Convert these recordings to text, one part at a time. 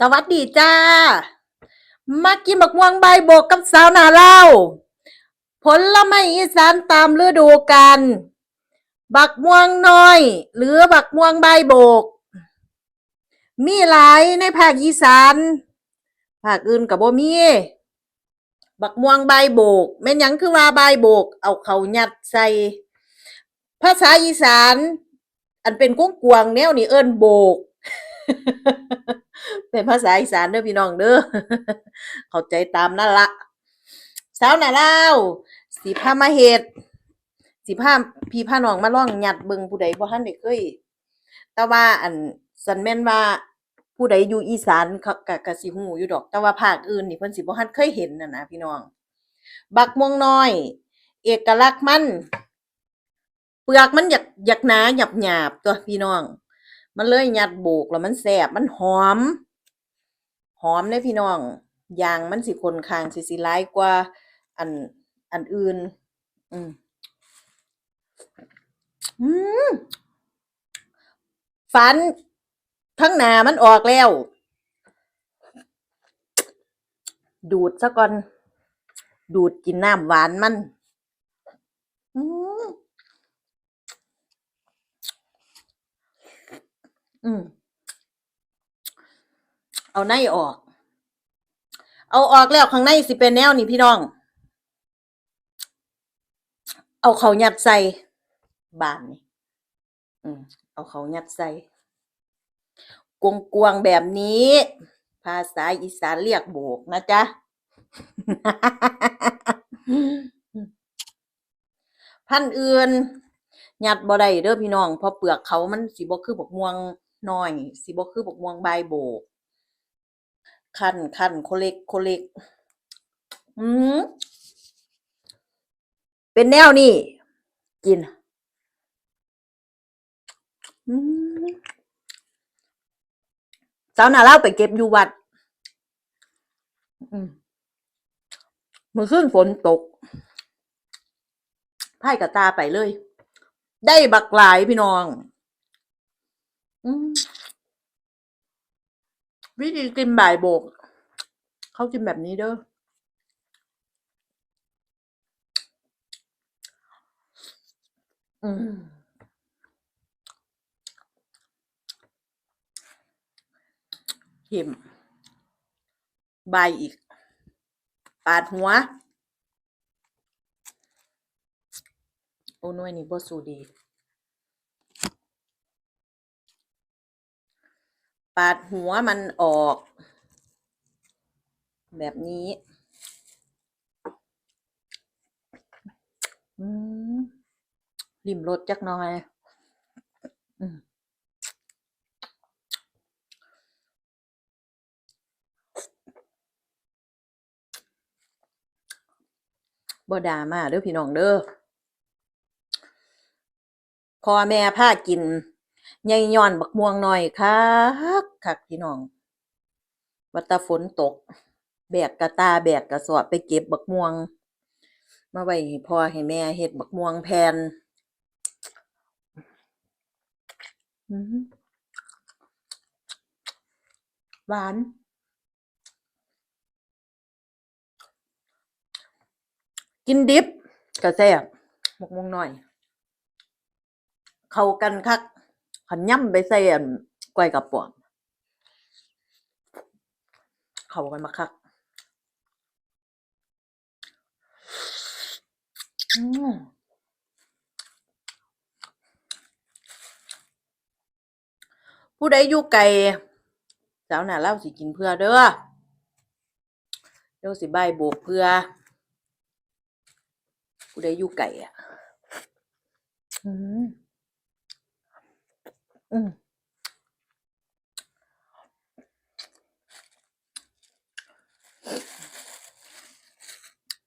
สวัสดีจ้า มากินบักม่วงใบโบกกับสาวนาเล่า ผลไม้อีสานตามฤดูกาลบักม่วงน้อย หรือบักม่วงใบโบก มีหลายในภาคอีสานภาคอื่นกับบ่มี บักม่วงใบโบกแม่นยังคือว่าใบโบก เอาเขายัดใส่ ภาษาอีสาน อันเป็นกวงกวางแนวนี้เอิ้นโบก เป็นภาษาอีสานเด้อพี่น้องเด้อเข้าใจตามนั่นละสาวหน่ะเล่าวสิพามาเฮ็ดสิพาพี่พาน้องมาลองหยัดเบิงผู้ใดบ่ทันได้เคยแต่ว่าอันสันแม่นว่าผู้ใดอยู่อีสานก็ก็สิฮู้อยู่ดอก แต่ว่าภาคอื่นนี่เพิ่นสิบ่ทันเคยเห็นน่ะนะพี่น้อง บักม่วงน้อย เอกลักษณ์มัน เปลือกมันอยากอยากหนาหยาบๆตัวพี่น้อง มันเลยยัดโบกแล้วมันแซ่บมันหอม หอมเด้พี่น้องยางมันสิคนคางสิสิหลายกว่า อันอันอื่น อืมอืมฟันทั้งหนามันออกแล้ว ดูดซะก่อน ดูดกินน้ำหวานมัน อืม อืม เอาในออก เอาออกแล้วข้างในสิเป็นแนวนี่พี่น้อง เอาเขายัดใส่บานนี่อืม เอาเขายัดใส่กวงกวงๆแบบนี้ ภาษาอีสานเรียกโบกนะจ๊ะ พันอื่นยัดบ่ได้เด้อพี่น้องเพราะเปลือกเขามันสิบ่คือบักม่วง น้อยสิบ่คือบักม่วงใบโบกคันคันโคเล็กโคเล็กอืมเป็นแนวนี่กินอืมสาวนาเล่าไปเก็บอยู่วัดอืมมือขึ้นฝนตกพายกับตาไปเลย ได้บักหลายพี่น้อง อืมวิธีกินบ่ายโบก เขากินแบบนี้เด้อ อืมเข็มใบอีก ปาดหัว โอ้น่วยนี่บ่สูดี ปาดหัวมันออก แบบนี้ริมรสจักหน่อยบ่ดามาเด้อพี่น้องเด้อพ่อแม่พากิน ใหญ่ย้อนบักม่วงหน้อยคักคักพี่น้องว่าแตาฝนตก แบกกระตาแบกกระสอบไปเก็บบักม่วง มาไว้ให้พ่อให้แม่เฮ็ดบักม่วงแผ่นหวานกินดิบก็แซ่บบักม่วงน้อย เข้ากันคัก ขันย่ำไปใส่อันก้อยกับป๋อมเข้ากันมาคักอืมผู้ใดอยู่ไกลสาวหน่าเล่าสิกินเพื่อเด้อเดี๋ยวสิใบายโบกเพื่อ ผู้ใดอยู่ไกลอะ อืม อืม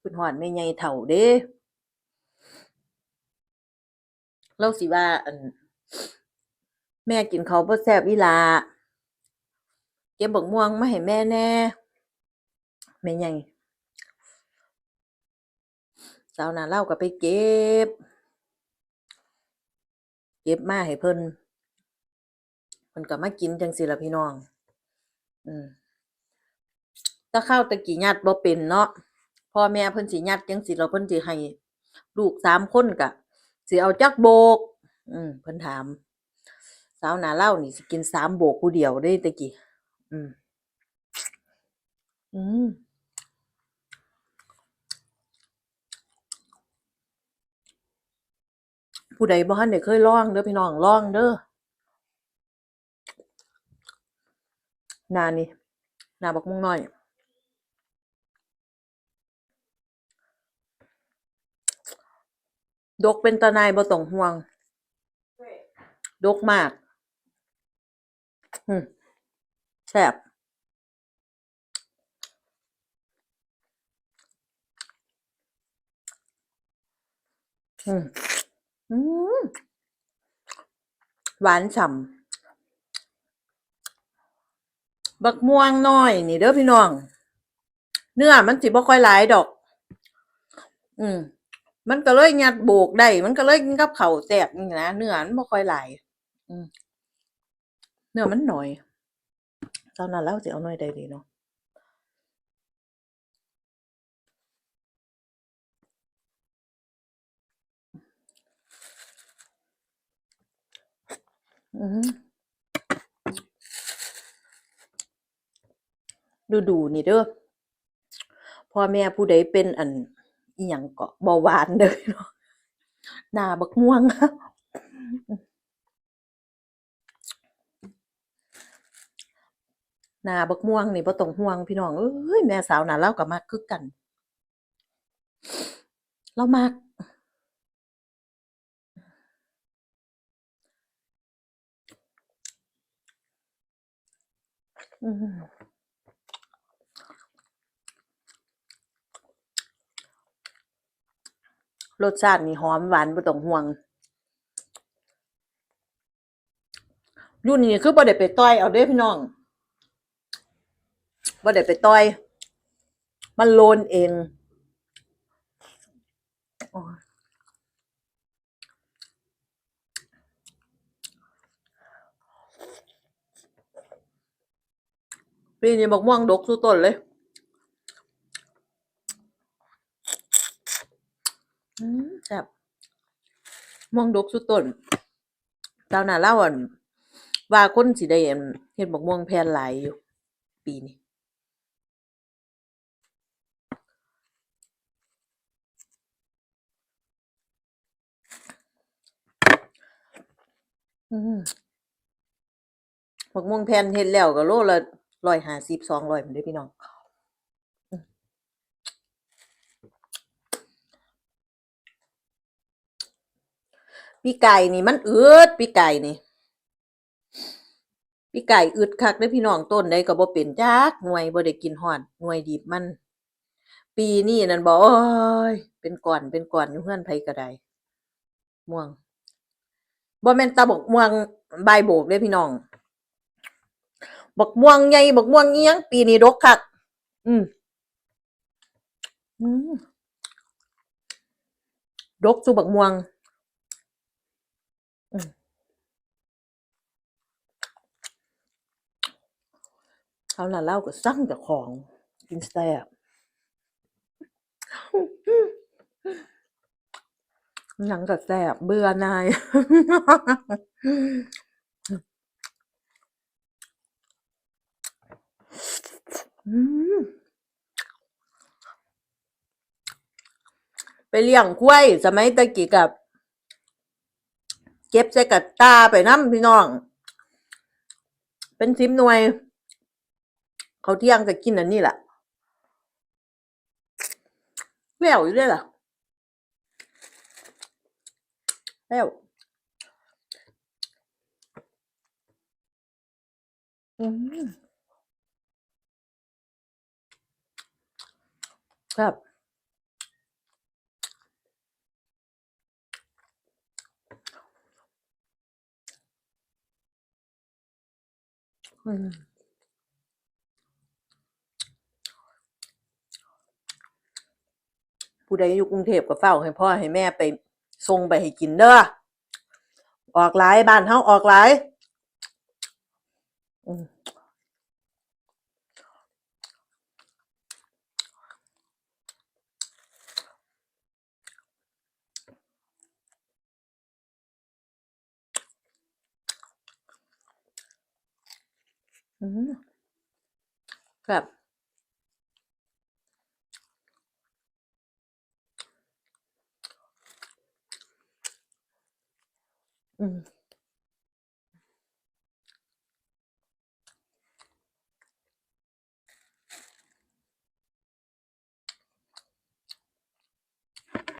คุณหอนไม่ใหญ่เท่าเด้เราสิว่าอันแม่กินเขาวบ่แซ่บอีหลาเก็บบักม่วงมาให้แม่แน่แม่ใหญ่สาวนาเล่าก็ไปเก็บ เก็บมาให้เพิ่น เพิ่นก็มากินจังซี่ล่ะพี่น้อง อืมถ้าข้าตะกี้ยัดบ่เป็นเนาะพ่อแม่เพิ่นสิยัดจังสิเราเพิ่นสิให้ลูกสามคนกะสิเอาจักโบก อืมเพิ่นถาม สาวนาเล่านี่สิกินสามโบกผู้เดียวได้ตะกี้อืม อืมผู้ใดบ่ทันได้เคยลองเด้อพี่น้องลองเด้อ นานี่นาบักม่วงน้อย ดกเป็นตานายบ่ต้องห่วง ดกมากแซ่บหวานฉ่ำ บักม่วงน้อยนี่เด้อพี่น้อง เนื้อมันสิบ่ค่อยหลายดอก อืมมันก็เลยงัดโบกได้ มันก็เลยกินกับข้าวแซ่บนี่นะเนื้อมันบ่ค่อยหลายอืมเนื้อมันน้อยตอนนั้นเราสิเอาน้อยใดดีเนาะอืม ดูดูนี่เด้อพ่อแม่ผู้ใดเป็นอันอีหยังก็เบาหวานเด้อเนาะหน้าบักม่วงหน้าบักม่วงนี่บ่ต้องห่วงพี่น้องเอ้ยแม่สาวน่ะเลาก็มักคือกันเรามักอืม รสชาตินี่หอมหวานบ่ต้องห่วงรุ่นนี้คือบ่ได้ไปต่อยเอาเด้พี่น้องบ่ได้ไปต่อย มันโลนเองปีนี้บักม่วงดกสุดต้นเลย อืมแซ่บม่วงดกสุดต้นดาวน้าเล่าอั่นว่าคนสิได้เฮ็ดบักม่วงแผ่นหลายอยู่ ปีนี้อืมบักม่วงแผ่นเฮ็ดแล้วก็โลละ150 200พุ่นเด้พี่น้อง ปีไก่นี่มันอืดปีไก่นี่ปีไก่อึดคักเด้พี่น้องต้นใดก็บ่เป็นจักหน่วยบ่ได้กินฮอดหน่วยดิบมัน ปีนี้นั่นบ่โอ๊ยเป็นก้อนเป็นก้อนอยู่เรือนไผก็ได้ม่วงบ่แม่นตาบกม่วงใบโบกเด้พี่น้องบักม่วงใหญ่บักม่วงอิหยังปีนี้ดกคักอืมอืมดกซุบักม่วง คราวนั้นเลาก็สั่งเจ้าของกินแซ่บหยังก็แซ่บเบื่อหน่ายอืมไปเลี้ยงควายสมัยแตะกี้ก็เก็บใส่กะตาไปนำพี่น้อง เป็น10หน่วย ขาเที่ยงก็กินอันนี้ล่ะแล้วอยู่เดะล่ะแล้วอืมครับอืม ผู้ใดอยู่กรุงเทพก็เฝ้าให้พ่อให้แม่ไปส่งไปให้กินเด้อออกหลายบ้านเฮาออกหลายแบบ อืม